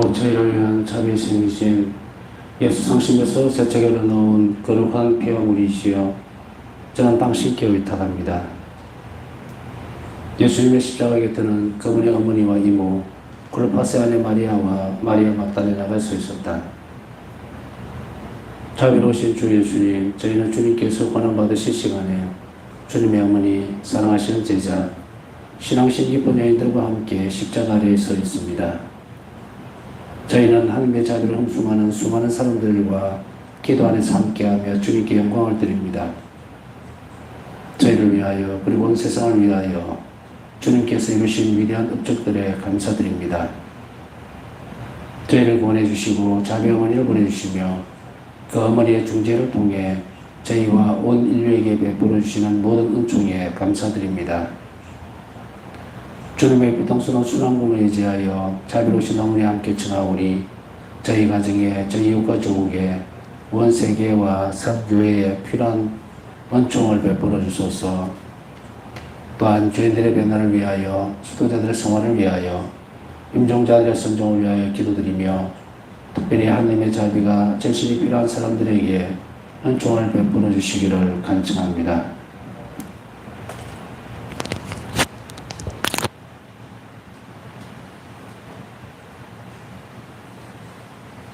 곧 저희를 위한 자비의 신이신 예수 성심에서 세척에 넣은 거룩한 피어물이시여 저는 당신께 의탁합니다. 예수님의 십자가 곁에는 그분의 어머니와 이모 클로파스 아내 마리아와 마리아 막달레나가 서 있었다. 자비로우신 주 예수님, 저희는 주님께서 권한받으실 시간에 주님의 어머니, 사랑하시는 제자, 신앙신 기쁜 여인들과 함께 십자가 아래에 서 있습니다. 저희는 하나님의 자비를 흠숭하는 수많은 사람들과 기도 안에서 함께하며 주님께 영광을 드립니다. 저희를 위하여 그리고 온 세상을 위하여 주님께서 이루신 위대한 업적들에 감사드립니다. 저희를 보내주시고 자비 어머니를 보내주시며 그 어머니의 중재를 통해 저희와 온 인류에게 베풀어 주시는 모든 은총에 감사드립니다. 주님의 비통스러운 순환공을 의지하여 자비로우신 어머니 함께 청하오니 저희 가정에 저희 이웃과 조국에 원 세계와 선교회에 필요한 은총을 베풀어 주소서 또한 죄인들의 변화를 위하여 수도자들의 성화를 위하여 임종자들의 선종을 위하여 기도드리며 특별히 하나님의 자비가 절실히 필요한 사람들에게 은총을 베풀어 주시기를 간청합니다.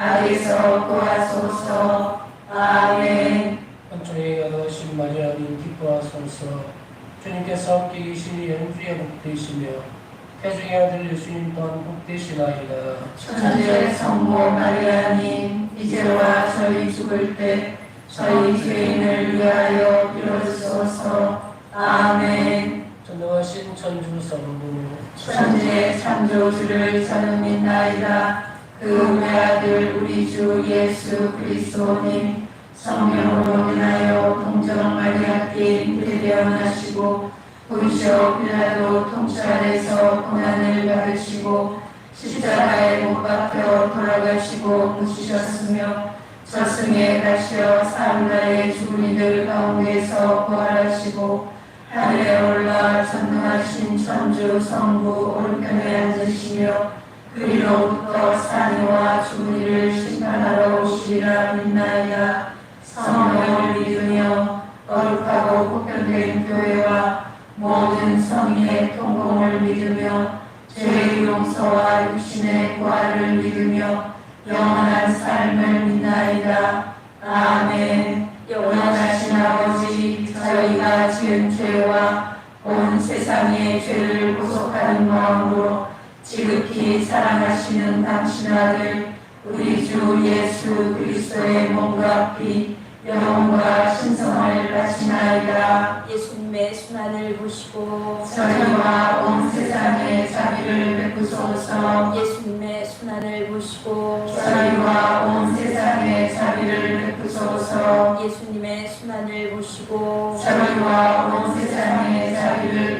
악에서 구하소서. 아멘. 한쪽에 가다신 마리아님 기뻐하소서. 주님께서 계시니 영주의 복되시며 태중의 아들 예수님 또한 복되시나이다. 천주의 성모 마리아님 이제와 저희 죽을 때 저희 죄인을 위하여 빌어주소서. 아멘. 전능하신 천주 성부 천지의 창조주를 저는 믿나이다 그 외아들 우리 주 예수 그리스도님 성령으로 인하여 동정 마리아께 잉태되어나시고 본시오 빌라도 통찰에서 고난을 받으시고 십자가에 못 박혀 돌아가시고 묻히셨으며 저승에 가시어 사흘날에 죽은 이들 가운데서 부활하시고 하늘에 올라 전능하신 천주 성부 오른편에 앉으시며 그리로부터 죽은 이를 심판하러 오시리라 믿나이다. 성령을 믿으며 거룩하고 보편된 교회와 모든 성인의 통공을 믿으며 죄의 용서와 육신의 부활을 믿으며 영원한 삶을 믿나이다. 아멘. 영원하신 아버지 저희가 지은 죄와 온 세상의 죄를 구속하는 마음으로 지극히 사랑하시는 당신 아들 우리 주 예수 그리스도의 몸과 피 영혼과 신성을 바치나이다. 예수님의 순환을 보시고 저희와 온 세상의 자비를 베푸소서. 예수님의 순환을 보시고 저희와 온 세상의 자비를 베푸소서. 예수님의 순환을 보시고 저희와 온 세상의 자비를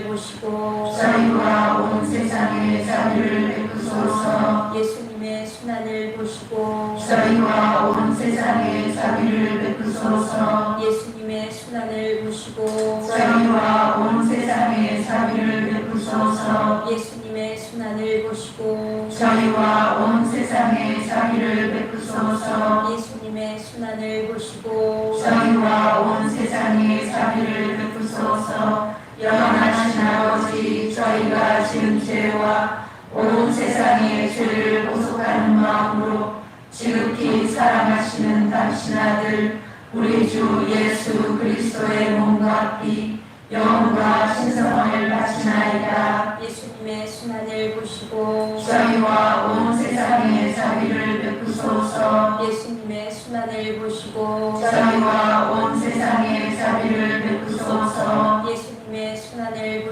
보시고 저희와 온 세상의 자비를 베푸소서. 예수님의 순환을 보시고 저희와 온 세상의 자비를 베푸소서. 예수님의 순환을 보시고 저희와 온 세상의 자비를 베푸소서. 예수님의 순환을 보시고 저희와 온 세상의 자비를 베푸소서. 예수님의 순환을 보시고 저희와 온 저희가 지은 죄와 온 세상의 죄를 보속하는 마음으로 지극히 사랑하시는 당신 아들 우리 주 예수 그리스도의 몸과 피 영혼과 신성을 바치나이다. 예수님의 순환을 보시고 저희와 온 세상의 자비를 베푸소서. 예수님의 순환을 보시고 저희와 온 세상의 자비를 베푸소서. 예수님의 순환을 보시고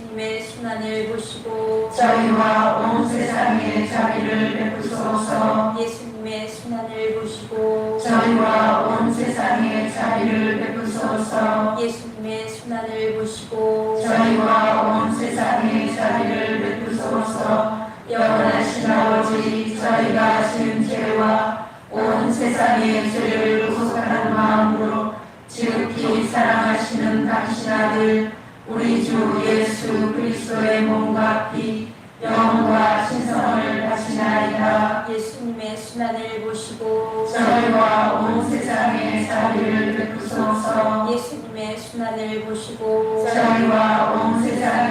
님의 순환을 보시고 저희와 온 세상의 자비를 베푸소서. 예수님의 순환을 보시고 저희와 온 세상의 자비를 베푸소서. 예수님의 순환을 보시고 저희와 온 세상의 자비를 베푸소서. 영원하신 아버지 저희가 지은 죄와 온 세상의 죄를 구속하는 마음으로 지극히 사랑하시는 당신 아들 우리 주 예수 그리스도의 몸과 피 영혼과 신성을 바치나이다. 예수님의 순환을 보시고 저희와 온 세상의 자비를 베푸소서. 예수님의 순환을 보시고 저희와 온 세상의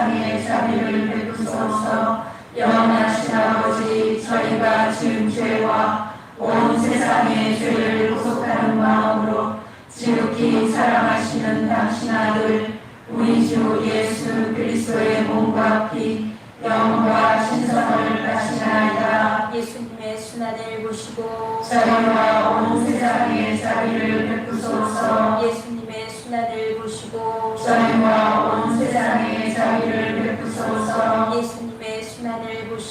세상의 자비를 베푸소서. 영원하신 아버지 저희가 지은 죄와 온 세상의 죄를 구속하는 마음으로 지극히 사랑하시는 당신 아들 우리 주 예수 그리스도의 몸과 피 영과 신성을 바치나이다. 예수님의 순환을 보시고 저희와 온 세상의 자비를 베푸소서. 예수님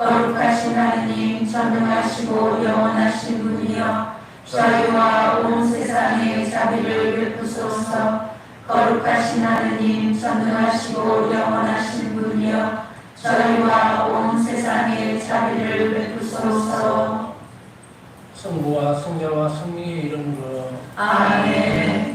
거룩하신 하느님 전능하시고 영원하신 분이여 저희와 온 세상에 자비를 베푸소서. 거룩하신 하느님 전능하시고 영원하신 분이여 저희와 온 세상에 자비를 베푸소서. 성부와 성자와 성령의 이름으로. 아멘